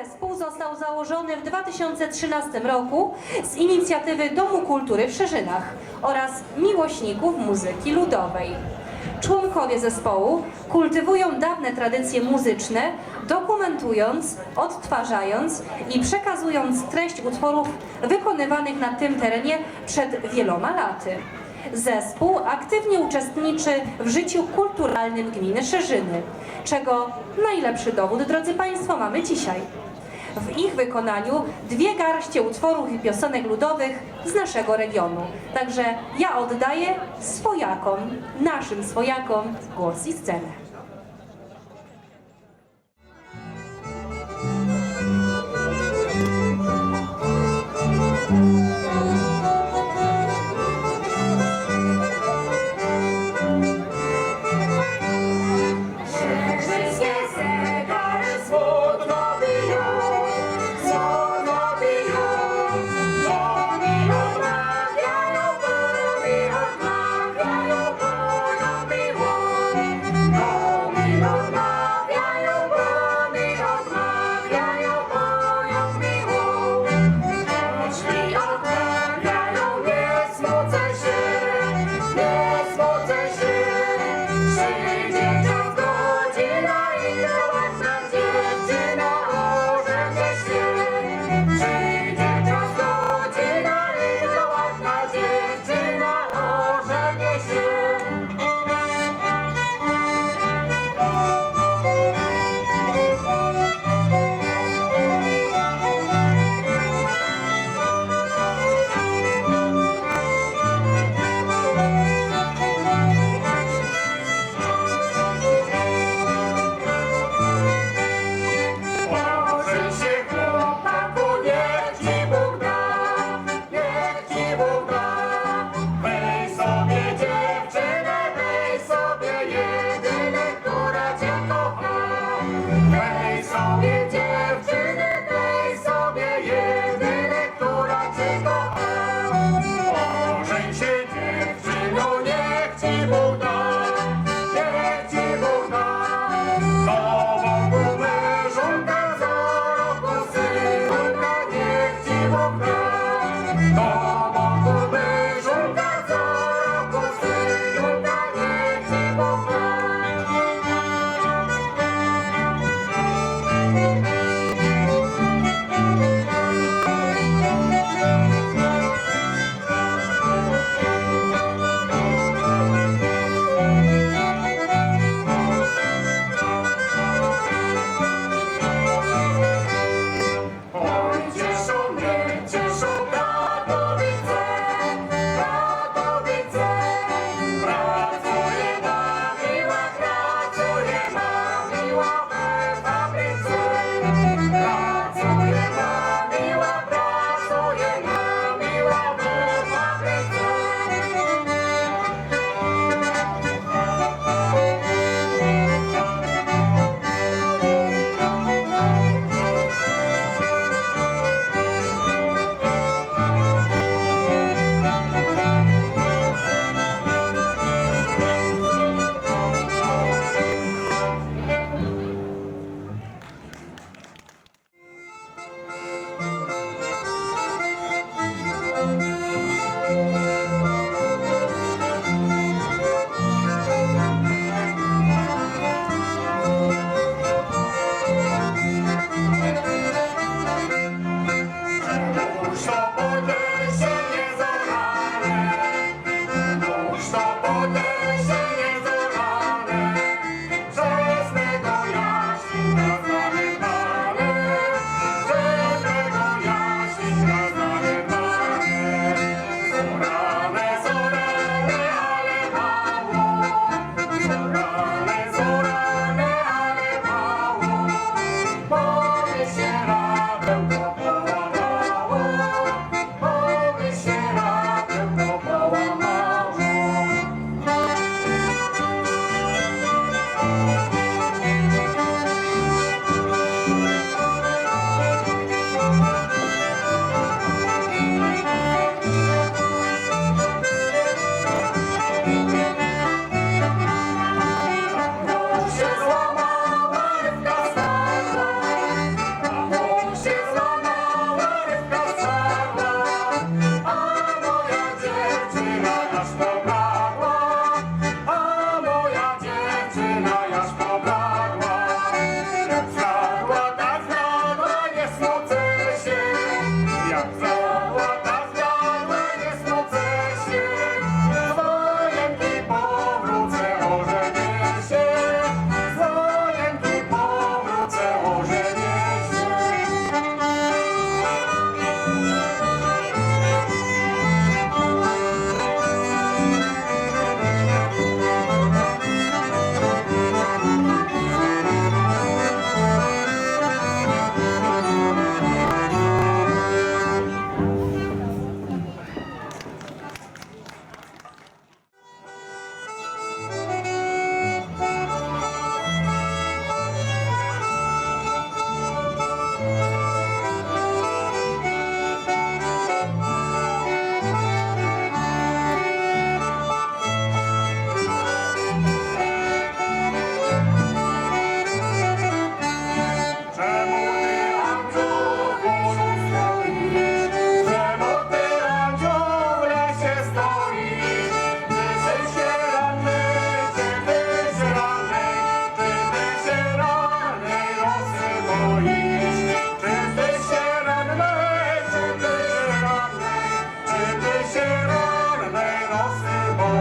Zespół został założony w 2013 roku z inicjatywy Domu Kultury w Szerzynach oraz miłośników muzyki ludowej. Członkowie zespołu kultywują dawne tradycje muzyczne, dokumentując, odtwarzając i przekazując treść utworów wykonywanych na tym terenie przed wieloma laty. Zespół aktywnie uczestniczy w życiu kulturalnym gminy Szerzyny, czego najlepszy dowód, drodzy Państwo, mamy dzisiaj. W ich wykonaniu dwie garście utworów i piosenek ludowych z naszego regionu. Także ja oddaję swojakom, naszym swojakom głos i scenę.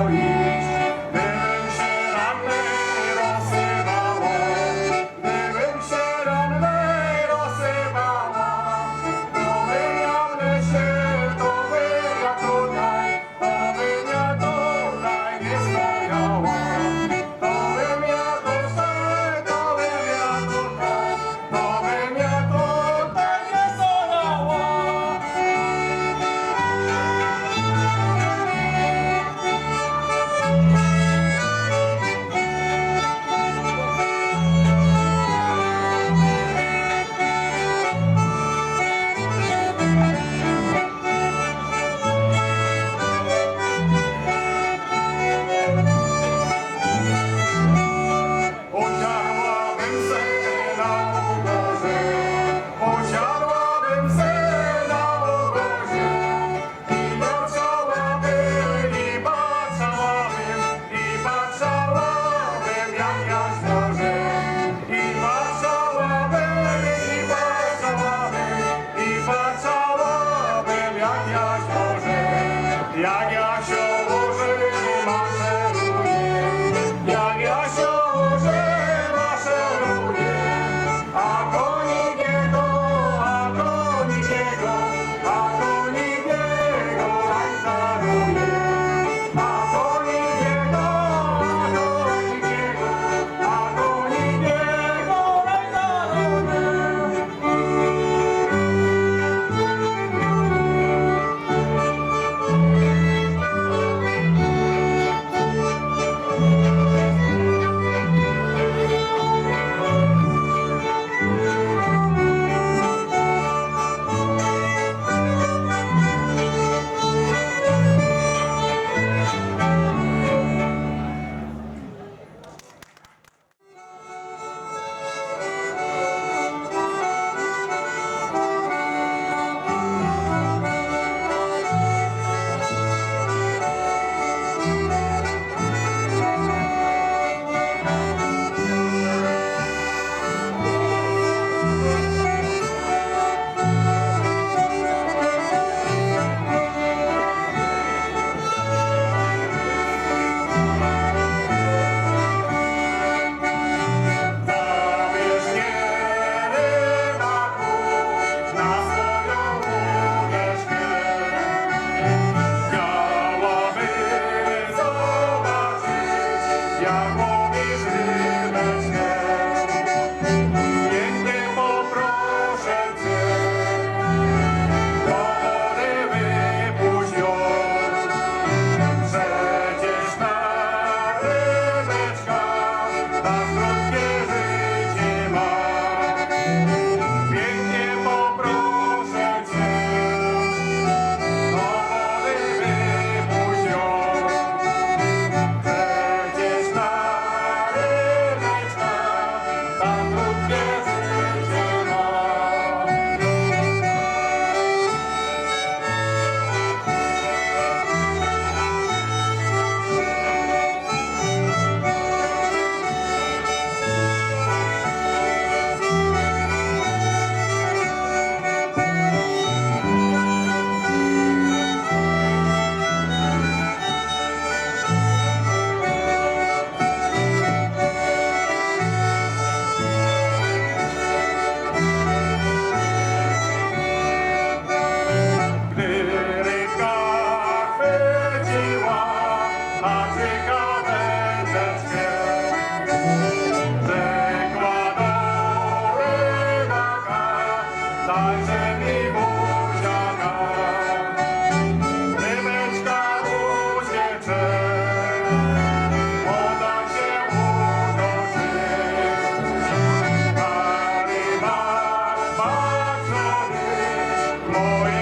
You. glory.